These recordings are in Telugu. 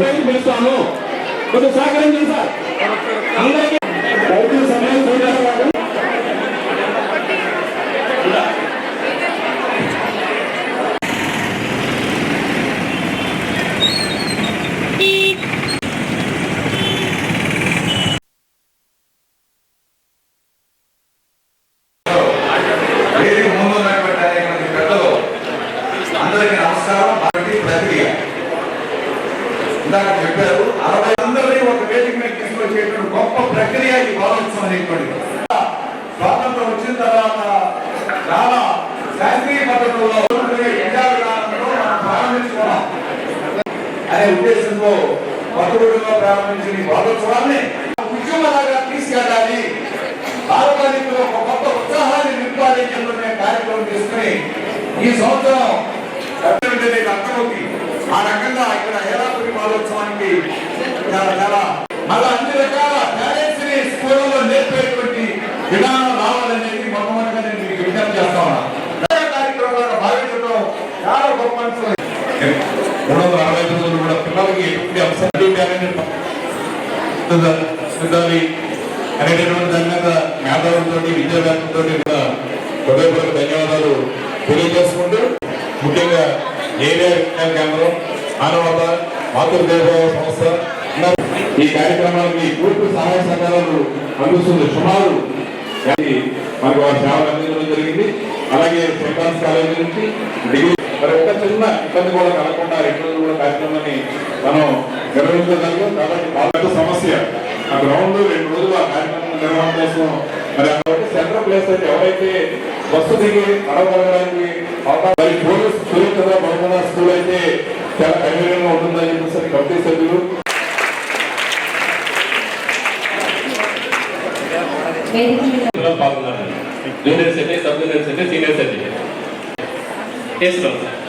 సంవత్సరాల పిలుస్తాను కొంచెం సహకరించండి సార్. అందరికీ శాస్త్రీయ పద్ధతుల్లో అనే ఉద్దేశంతో కొత్తగూడెంలో ప్రారంభించిన ఈ ఉద్యమలాగా తీసుకెళ్ళాలి భారతదేశంలో ఒక కొత్త ఉత్సాహాన్ని నింపాలి అని కార్యక్రమం తీసుకుని ఈ సంవత్సరం అర్థమవుతుంది ఆ రకంగా ఇక్కడ హేరాపురి భాగోత్సవానికి చాలా చాలా మళ్ళా అన్ని రకాల పేరెంట్స్ని స్కూళ్ళలో నేర్పేటువంటి విధానం రావాలనేది మొట్టమొదటిగా నేను మీకు విజ్ఞప్తి చేస్తా ఉన్నా కార్యక్రమాలను భావించడం చాలా గొప్ప మనసు మూడు వందల అరవై రోజులు కూడా పిల్లలకి ఎటువంటి అంశాలు చూడాలి అనేటటువంటి దాని మీద మేధావులతో విద్యావేత్తలతో కూడా హృదయపూర్వక ధన్యవాదాలు తెలియజేసుకుంటూ ముఖ్యంగా ఏరియా విజ్ఞాన కేంద్రం మానవత మాతృదేవ సంస్థ ఈ కార్యక్రమానికి పూర్తి సహాయ సహకారాలు అందిస్తుంది సుమారు అది మనకు వారి సేవలు అందించడం జరిగింది అలాగే సెంట్ ఆర్ట్స్ కాలేజీ నుంచి డిగ్రీ మరి ఒక చిన్న ఇబ్బంది కూడా కలగకుండా రెండు రోజులు కూడా కార్యక్రమాన్ని మనం నిర్వహించగలిగాం కాబట్టి పెద్ద సమస్య ఆ గ్రౌండ్ రెండు రోజులు ఆ కార్యక్రమం నిర్వహణ కోసం మరి కాబట్టి సెంటర్ ప్లేస్ అయితే ఎవరైతే బస్సు దిగి నడవగలగడానికి మరి పోలీస్ సురక్షిత బహుమన స్కూల్ అయితే చాలా కన్వీనియంగా ఉంటుందని చెప్పేసి కమిటీ సభ్యులు పాల్గొన్నారు. Junior set sub junior set senior set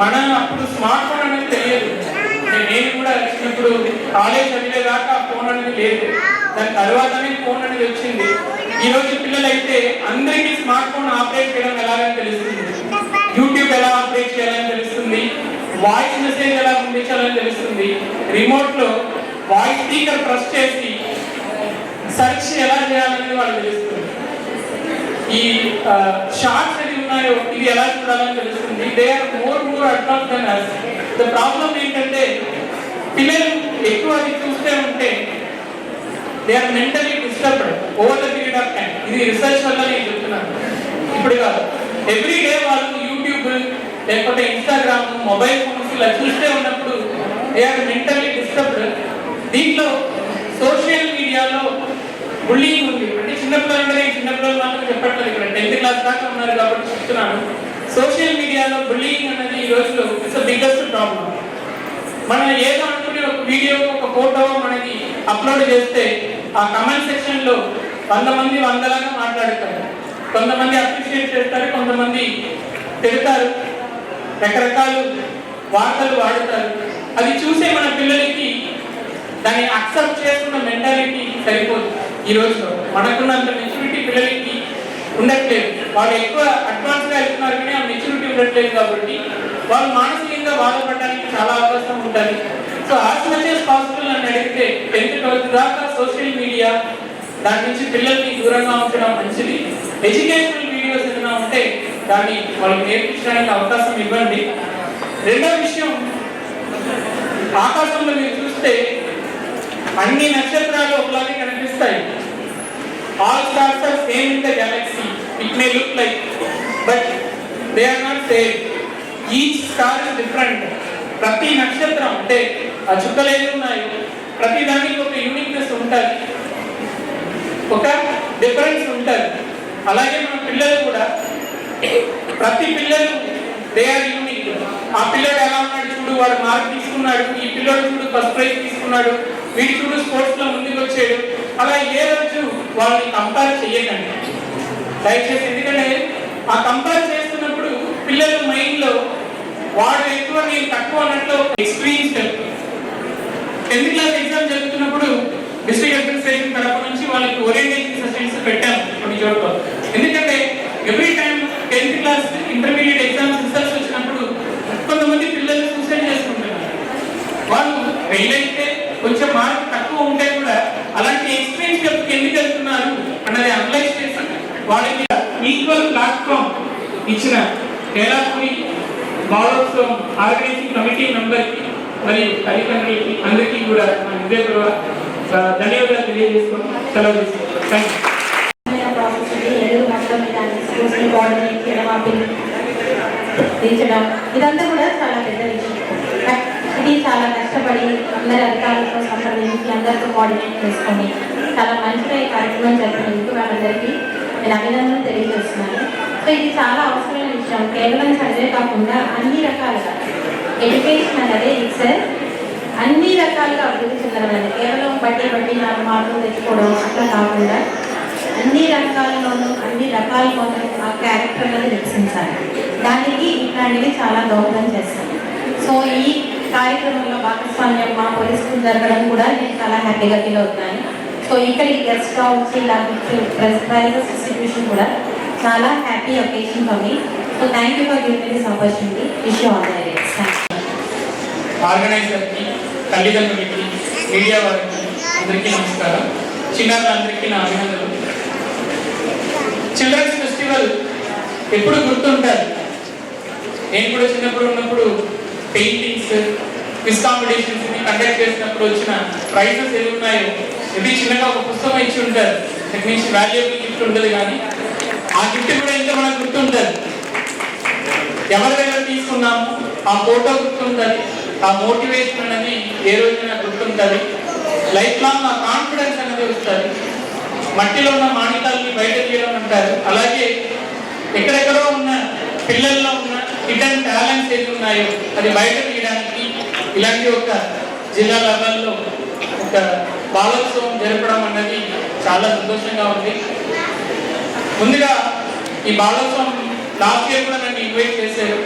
మన అప్పుడు స్మార్ట్ ఫోన్ అనేది తెలియదు. నేను కూడా ఇప్పుడు కాలేజ్ చదివేదాకా ఫోన్ అనేది లేదు. దాని తర్వాతనే ఫోన్ అనేది వచ్చింది. ఈ రోజు పిల్లలైతే అందరికీ స్మార్ట్ ఫోన్ ఆపరేట్ చేయడం ఎలాగని తెలుస్తుంది? యూట్యూబ్ ఎలా ఆపరేట్ చేయాలని తెలుస్తుంది? వాయిస్ మెసేజ్ ఎలా పంపించాలని తెలుస్తుంది? రిమోట్లో వాయిస్ స్పీకర్ ప్రెస్ చేసి సెర్చ్ ఎలా చేయాలని వాళ్ళు తెలుస్తుంది. ఈ షార్ట్స్ ఏవి ఉన్నాయో ఇవి ఎలా చూడాలని తెలుస్తుంది. They are more more advance than us the problem ఏంటంటే పిల్లలు ఎక్కువ అది చూస్తే ఉంటే they are mentally disturbed over the period of time ఇది రీసెర్చ్ వల్ల నేను చెప్తున్నాను. ఇప్పుడు కాదు ఎవ్రీ డే వాళ్ళు యూట్యూబ్ లేకపోతే ఇన్స్టాగ్రామ్ మొబైల్ ఫోన్స్ ఇలా చూస్తే ఉన్నప్పుడు దే ఆర్ మెంటలీ డిస్టర్బ్డ్ దీంట్లో సోషల్ మీడియాలో బుల్లింగ్ ఉంది. అంటే చిన్నపిల్లలు అంటే నేను చిన్నపిల్లలు మాత్రం చెప్పట్లేదు. ఇక్కడ టెన్త్ క్లాస్ దాకా ఉన్నారు కాబట్టి చెప్తున్నాను. సోషల్ మీడియాలో బుల్లింగ్ అనేది ఈ రోజులో ఇట్స్ బిగ్గెస్ట్ ప్రాబ్లం మనం ఏదో అనుకుని ఒక వీడియో ఒక ఫోటో మనకి అప్లోడ్ చేస్తే ఆ కమెంట్ సెక్షన్లో వంద మంది వందలాగా మాట్లాడతారు. కొంతమంది అప్రిషియేట్ చేస్తారు కొంతమంది తిడతారు. రకరకాలు వార్తలు వాడుతారు. అది చూసే మన పిల్లలకి దాన్ని అక్సెప్ట్ చేసుకున్న మెంటాలిటీ సరిపోదు. ఈ రోజులో మనకున్నంత మెచ్యూరిటీ పిల్లలకి ఉండట్లేదు. వాళ్ళు ఎక్కువ అడ్వాన్స్గా వెళ్తున్నారు కానీ ఆ మెచ్యూరిటీ ఉండట్లేదు కాబట్టి వాళ్ళు మానసికంగా బాధపడడానికి చాలా అవకాశం ఉంటుంది. So as much as possible అని అడిగితే టెన్త్ ట్వెల్త్ దాకా సోషల్ మీడియా దాని నుంచి పిల్లల్ని దూరంగా ఉంచడం మంచిది? ఎడ్యుకేషనల్ వీడియోస్ ఏదైనా ఉంటే దాన్ని వాళ్ళకి నేర్పించడానికి అవకాశం ఇవ్వండి. రెండో విషయం ఆకాశంలో మీరు చూస్తే అన్ని నక్షత్రాలు ఒకలాగే కనిపిస్తాయి. All stars are same in the galaxy it may look like but they are not same each star is different ప్రతి నక్షత్రం అంటే ఆ చుక్కలేదు ఉన్నాయి. ప్రతి దానికి ఒక యూనిక్నెస్ ఉంటుంది. ఒక డిఫరెన్స్ ఉంటుంది. అలాగే మన పిల్లలు కూడా ప్రతి పిల్లలు దే ఆర్ యూనిక్ ఆ పిల్లడు ఎలా ఉన్నాడు చూడు వాడు మార్క్ తీసుకున్నాడు. ఈ పిల్లడు చూడు ఫస్ట్ ప్రైజ్ తీసుకున్నాడు. వీడు స్పోర్ట్స్లో ముందుకు వచ్చాడు అలా ఏ రోజు వాళ్ళని కంపేర్ చేయకండి దయచేసి ఎందుకంటే ఆ కంపేర్ చేస్తున్నప్పుడు పిల్లల మైండ్లో వాడు ఎక్కువ నేను తక్కువ అన్నట్లు ఎక్స్పీరియన్స్ జరుగుతుంది. టెన్త్ క్లాస్ ఎగ్జామ్ జరుగుతున్నప్పుడు డిస్ట్రిక్ట్ అడ్మినిస్ట్రేషన్ తరపు నుంచి వాళ్ళకి ఓరియంటేషన్ సెషన్స్ పెట్టాము కొన్ని చోట్ల. ఎందుకంటే every time tenth class intermediate exams results వచ్చినప్పుడు కొంతమంది పిల్లలు సూసైడ్ చేసుకుంటున్నారు. వాళ్ళు ఫెయిల్ వాళ్ళ మీద ఈక్వల్ ప్లాట్ఫామ్ ఇచ్చిన కేరాపురి మహోత్సవం ఆర్గనైజింగ్ కమిటీ మెంబర్కి మరియు తల్లిదండ్రులకి అందరికీ కూడా నా హృదయపూర్వక ధన్యవాదాలు తెలియజేసుకొని సెలవు తీసుకుంటాను థ్యాంక్ యూ ఇదంతా కూడా చాలా పెద్ద విషయం. ఇది చాలా కష్టపడి అందరి అధికారులతో సంప్రదించి అందరితో కోఆర్డినేట్ చేసుకొని చాలా మంచిగా ఈ కార్యక్రమం జరిపినందుకు వాళ్ళందరికీ నేను అభినందనలు తెలియజేస్తున్నాను. సో ఇది చాలా అవసరమైన విషయం. కేవలం చదివే కాకుండా అన్ని రకాలుగా ఎడ్యుకేషన్ అనేది సార్ అన్ని రకాలుగా అభివృద్ధి చెందడం కేవలం బట్టి బట్టి నాలుగు మార్కులు తెచ్చుకోవడం అట్లా కాకుండా అన్ని రకాలలోనూ అన్ని రకాలలోనూ ఆ క్యారెక్టర్ అనేది దానికి ఇట్లాంటివి చాలా దోహదం చేస్తాను సో ఈ కార్యక్రమంలో భాగస్వామ్యం మా పోలీసులు జరగడం కూడా నేను చాలా హ్యాపీగా ఫీల్ అవుతున్నాను. సో ఇక్కడికి గెస్ట్గా వచ్చి ఇలా ప్రైజెస్ డిస్ట్రిబ్యూషన్ కూడా చాలా happy occasion for me so thank you for giving this opportunity wish you all the best thank ఆర్గనైజర్కి తల్లిదండ్రులకి మీడియా వారికి అందరికీ నమస్కారం. చిన్నారులందరికీ నా అభినందనలు. చిల్డ్రన్స్ ఫెస్టివల్ ఎప్పుడు గుర్తుంటారు? నేను కూడా చిన్నప్పుడు ఉన్నప్పుడు పెయింటింగ్స్ క్విజ్ కాంపిటీషన్స్ కండక్ట్ చేసినప్పుడు వచ్చిన ప్రైజెస్ ఏమి ఉన్నాయో ఇవి చిన్నగా ఒక పుస్తకం ఇచ్చి ఉంటారు. దాని నుంచి గిఫ్ట్ ఉండదు కానీ ఆ గిఫ్ట్ కూడా ఇంకా మనకు గుర్తుంటారు ఎవరి దగ్గర తీసుకున్నాము ఆ ఫోటో గుర్తుంటుంది ఆ మోటివేషన్ అనేది ఏ రోజైనా గుర్తుంటుంది. లైఫ్ లాంగ్ ఆ కాన్ఫిడెన్స్ అనేది వస్తుంది. మట్టిలో ఉన్న మాణికాలని బయట తీయడం అంటారు. అలాగే ఎక్కడెక్కడో ఉన్న పిల్లల్లో ఉన్న హిడెన్ టాలెంట్స్ ఏవి ఉన్నాయో అది బయట తీయడానికి ఇలాంటి ఒక జిల్లా లెవెల్లో ఒక బాలోత్సవం జరపడం అన్నది చాలా సంతోషంగా ఉంది. ముందుగా ఈ బాలోత్సవం లాస్ట్ ఇయర్ కూడా నన్ను ఇన్వైట్ చేశారు.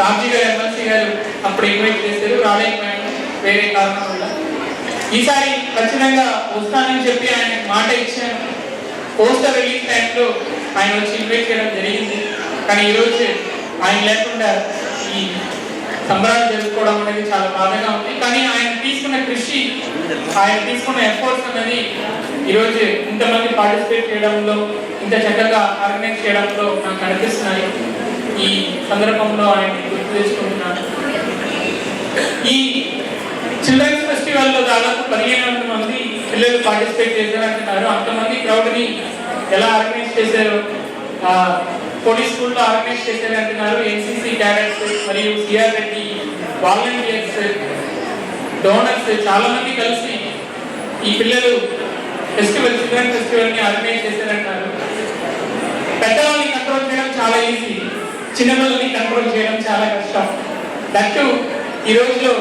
రామ్జీ గారు ఎమ్మెల్సీ గారు అప్పుడు ఇన్వైట్ చేశారు. రాలేకపోయాను వేరే కారణం వల్ల. ఈసారి ఖచ్చితంగా వస్తానని చెప్పి ఆయన మాట ఇచ్చాను పోస్టర్ రిలీజ్ టైంలో ఆయన వచ్చి ఇన్వైట్ చేయడం జరిగింది. కానీ ఈరోజు ఆయన లేకుండా ఈ సంబరాలు జరుపుకోవడం అనేది చాలా బాధగా ఉంది. కానీ ఆయన తీసుకున్న కృషి ఆయన తీసుకున్న ఎఫర్ట్స్ అనేది ఈరోజు ఇంతమంది పార్టిసిపేట్ చేయడంలో ఇంత చక్కగా ఆర్గనైజ్ చేయడంలో నాకు అనిపిస్తున్నాయి. ఈ సందర్భంలో ఆయన గుర్తు తెచ్చుకుంటున్నాను. ఈ చిల్డ్రన్స్ ఫెస్టివల్లో దాదాపు పదిహేను వందల మంది పిల్లలు పార్టిసిపేట్ చేశారంటున్నారు అంతమంది క్రౌడ్ని ఎలా ఆర్గనైజ్ చేశారు? ఆ, స్కూల్లో ఆర్గనైజ్ చేశారు అంటున్నారు. ఎన్సీసీ క్యాడెట్స్ మరియు సిఆర్ రెడ్డి వాలంటీర్స్ డోనర్స్ చాలా మంది కలిసి ఈ పిల్లలు ఫెస్టివల్ చిల్డ్రన్ ఫెస్టివల్ని ఆర్గనైజ్ చేశారంటారు పెద్దవాళ్ళని కంట్రోల్ చేయడం చాలా ఈజీ చిన్నపిల్లల్ని కంట్రోల్ చేయడం చాలా కష్టం. దట్టు ఈ రోజులో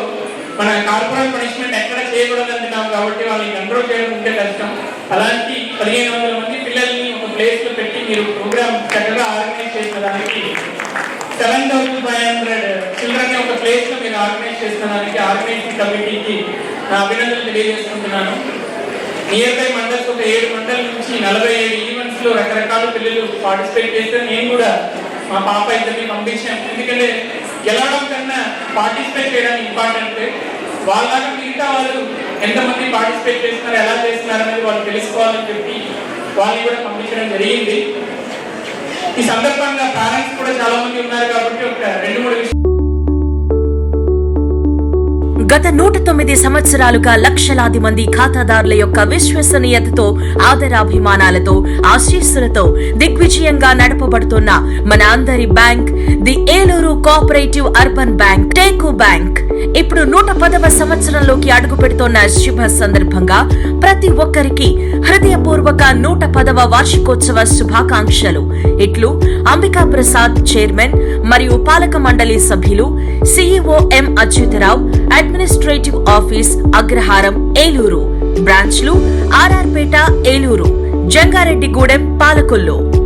మన కార్పొరేట్ పనిష్మెంట్ ఎక్కడ చేయకూడదు అంటున్నాం కాబట్టి వాళ్ళని కంట్రోల్ చేయడం ఉంటే కష్టం. అలాంటి పదిహేను వందల మంది పిల్లల్ని ఒక ప్లేస్లో పెట్టి మీరు ప్రోగ్రామ్ చక్కగా organise seven thousand five hundred children ఒక ప్లేస్లో మీరు ఆర్గనైజ్ చేసిన దానికి ఆర్గనైజింగ్ కమిటీకి నా అభినందనలు తెలియజేసుకుంటున్నాను. నియర్ బై మండల్స్ ఒక ఏడు మండల నుంచి నలభై ఏడు ఈవెంట్స్లో రకరకాల పిల్లలు పార్టిసిపేట్ చేస్తే నేను కూడా మా పాప ఇద్దరిని పంపించాను. ఎందుకంటే గెలవడం కన్నా పార్టిసిపేట్ చేయడం ఇంపార్టెంట్ వాళ్ళలాగా మిగతా వాళ్ళు ఎంతమంది పార్టిసిపేట్ చేస్తున్నారు ఎలా చేస్తున్నారు అనేది వాళ్ళు తెలుసుకోవాలని చెప్పి వాళ్ళని కూడా పంపించడం జరిగింది. ఈ సందర్భంగా పేరెంట్స్ కూడా చాలా మంది ఉన్నారు కాబట్టి ఒక రెండు మూడు విషయాలు గత నూట తొమ్మిది సంవత్సరాలుగా లక్షలాది మంది ఖాతాదారుల యొక్క విశ్వసనీయతతో ఆదరాభిమానాలతో ఆశీస్సులతో దిగ్విజయంగా నడపబడుతున్న మన అందరి bank the Eluru cooperative urban bank teak bank. ఇప్పుడు నూట పదవ సంవత్సరంలోకి అడుగు పెడుతున్న శుభ సందర్భంగా ప్రతి ఒక్కరికి హృదయపూర్వక నూట పదవ వార్షికోత్సవ శుభాకాంక్షలు. ఇట్లు అంబికా ప్రసాద్ చైర్మన్ మరియు పాలక మండలి సభ్యులు CEO M Achyutarao administrative office Agraharam Eluru. బ్రాంచ్లు ఆర్ఆర్పేట ఏలూరు. జంగారెడ్డిగూడెం పాలకొల్లు.